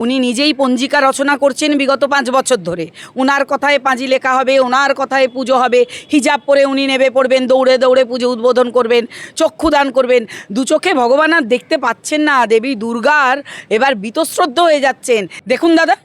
উনি নিজেই পঞ্জিকা রচনা করছেন বিগত পাঁচ বছর ধরে। ওনার কথায় পাঁজি লেখা হবে ওনার কথায় পুজো হবে। হিজাব পরে উনি নেবে পড়বেন, দৌড়ে দৌড়ে পুজো উদ্বোধন করবেন, চক্ষুদান করবেন। দু চোখে ভগবান আর দেখতে পাচ্ছেন না, দেবী দুর্গার এবার বীতশ্রদ্ধ হয়ে যাচ্ছেন। দেখুন দাদা।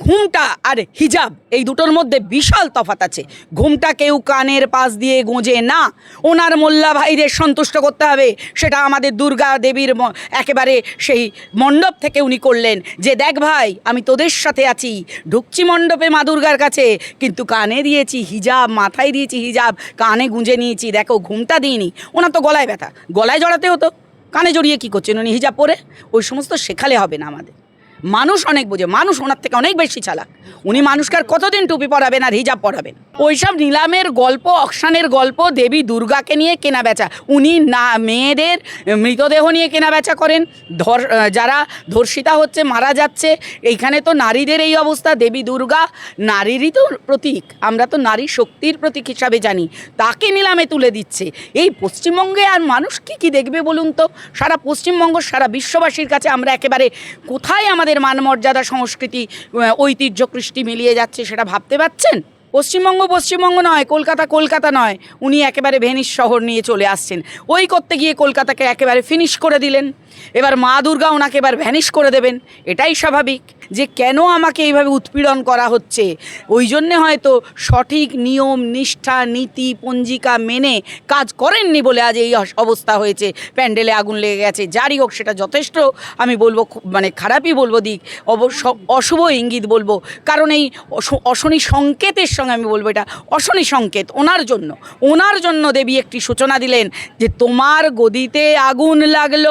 ঘুমটা আর হিজাব, এই দুটোর মধ্যে বিশাল তফাত আছে। ঘুমটা কেউ কানের পাশ দিয়ে গোঁজে না। ওনার মোল্লা ভাইদের সন্তুষ্ট করতে হবে। সেটা আমাদের দুর্গা দেবীর একেবারে সেই মণ্ডপ থেকে উনি করলেন। যে দেখ ভাই, আমি তোদের সাথে আছি। ঢুকছি মণ্ডপে মা দুর্গার কাছে। কিন্তু কানে দিয়েছি হিজাব, মাথায় দিয়েছি হিজাব, কানে গুঁজে নিয়েছি। দেখো, ঘুমটা দিইনি। ওনার তো গলায় ব্যথা। গলায় জড়াতে হতো কানে জড়িয়ে কী করছেন উনি? হিজাব পরে? ওই সমস্ত শেখালে হবে না আমাদের। মানুষ অনেক বোঝে, মানুষ ওনার থেকে অনেক বেশি চালাক। উনি মানুষকে আর কতদিন টুপি পরাবেন আর হিজাব পরাবেন? ওইসব নিলামের গল্প, অকশানের গল্প, দেবী দুর্গাকে নিয়ে কেনা বেচা উনি না, মেয়েদের মৃতদেহ নিয়ে কেনা বেচা করেন। ধর, যারা ধর্ষিতা হচ্ছে, মারা যাচ্ছে, এইখানে তো নারীদের এই অবস্থা। দেবী দুর্গা নারীরই তো প্রতীক। আমরা তো নারী শক্তির প্রতীক হিসাবে জানি। তাকে নিলামে তুলে দিচ্ছে। এই পশ্চিমবঙ্গে আর মানুষ কি কি দেখবে বলুন তো? সারা পশ্চিমবঙ্গ, সারা বিশ্ববাসীর কাছে আমরা একেবারে কোথায় আমাদের মান মর্যাদা সংস্কৃতি ঐতিহ্য কৃষ্টি মিলিয়ে যাচ্ছে সেটা ভাবতে পারছেন পশ্চিমবঙ্গ পশ্চিমবঙ্গ নয়, কলকাতা কলকাতা নয়, উনি একেবারে ভেনিস শহর নিয়ে চলে আসছেন। ওই করতে গিয়ে কলকাতাকে একেবারে ফিনিশ করে দিলেন। এবার মা দুর্গা ওনাকে এবার ভ্যানিশ করে দেবেন, এটাই স্বাভাবিক। যে কেন আমাকে এইভাবে উৎপীড়ন করা হচ্ছে? ওই জন্যে হয়তো সঠিক নিয়ম, নিষ্ঠা, নীতি, পঞ্জিকা মেনে কাজ করেননি বলে আজ এই অবস্থা হয়েছে। প্যান্ডেলে আগুন লেগে গেছে। যারই হোক, সেটা যথেষ্ট। আমি বলব মানে খারাপই বলব দিক। অবশ্য অশুভ ইঙ্গিত বলব। কারণ এই অশ- অশনি সংকেতের সঙ্গে আমি বলব এটা, অশনি সংকেত ওনার জন্য। ওনার জন্য দেবী একটি সূচনা দিলেন যে তোমার গদিতে আগুন লাগল।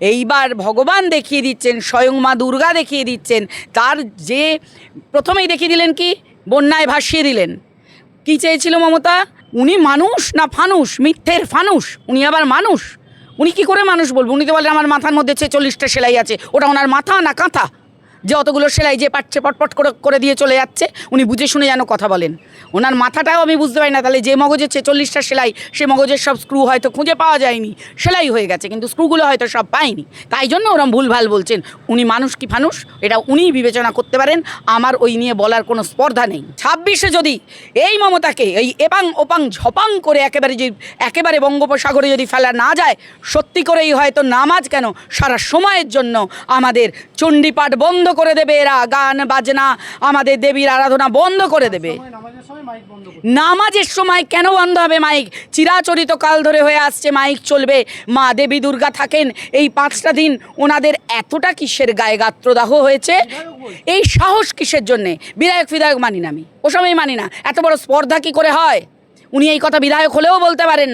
এইবার ভগবান দেখিয়ে দিচ্ছেন, স্বয়ং মা দুর্গা দেখিয়ে দিচ্ছেন। তার যে প্রথমেই দেখিয়ে দিলেন কি? বন্যায় ভাসিয়ে দিলেন। কি চেয়েছিল মমতা? উনি মানুষ না ফানুষ? মিথ্যের ফানুষ। উনি আবার মানুষ। উনি কি করে মানুষ বলব? উনি তো বলেন, আমার মাথার মধ্যে চল্লিশটা সেলাই আছে। ওটা ওনার মাথা না কাঁথা? যে অতগুলো সেলাই যে পাচ্ছে পটপট করে করে দিয়ে চলে যাচ্ছে, উনি বুঝে শুনে যেন কথা বলেন। ওনার মাথাটাও আমি বুঝতে পারি না, তাহলে যে মগজের ছেচল্লিশটা সেলাই, সে মগজের সব স্ক্রু হয়তো খুঁজে পাওয়া যায়নি। সেলাই হয়ে গেছে, কিন্তু স্ক্রুগুলো হয়তো সব পায়নি। তাই জন্য ওরম ভুলভাল বলছেন, উনি মানুষ কি ফানুষ? এটা উনিই বিবেচনা করতে পারেন, আমার ওই নিয়ে বলার কোনো স্পর্ধা নেই। ছাব্বিশে যদি এই মমতাকে, এই এপাং ওপাং ঝপাং করে একেবারে যে, একেবারে বঙ্গোপসাগরে যদি ফেলা না যায়, সত্যি করেই হয়তো নামাজ কেন? সারা সময়ের জন্য আমাদের চণ্ডীপাঠ বন্ধ করে দেবে এরা গান বাজনা আমাদের দেবীর আরাধনা বন্ধ করে দেবে। নামাজের সময় সময় কেন বন্ধ হবে মাইক চিরাচরিত কাল ধরে হয়ে আসছে মাইক চলবে। মা দেবী দুর্গা থাকেন এই পাঁচটা দিন ওনাদের এতটা কিসের গায়ে গাত্রদাহ হয়েছে? এই সাহস কিসের জন্যে? বিধায়ক বিধায়ক মানি না আমি। ওসবই মানি না। এত বড় স্পর্ধা কি করে হয়? উনি এই কথা বিধায়ক হলেও বলতে পারেন না।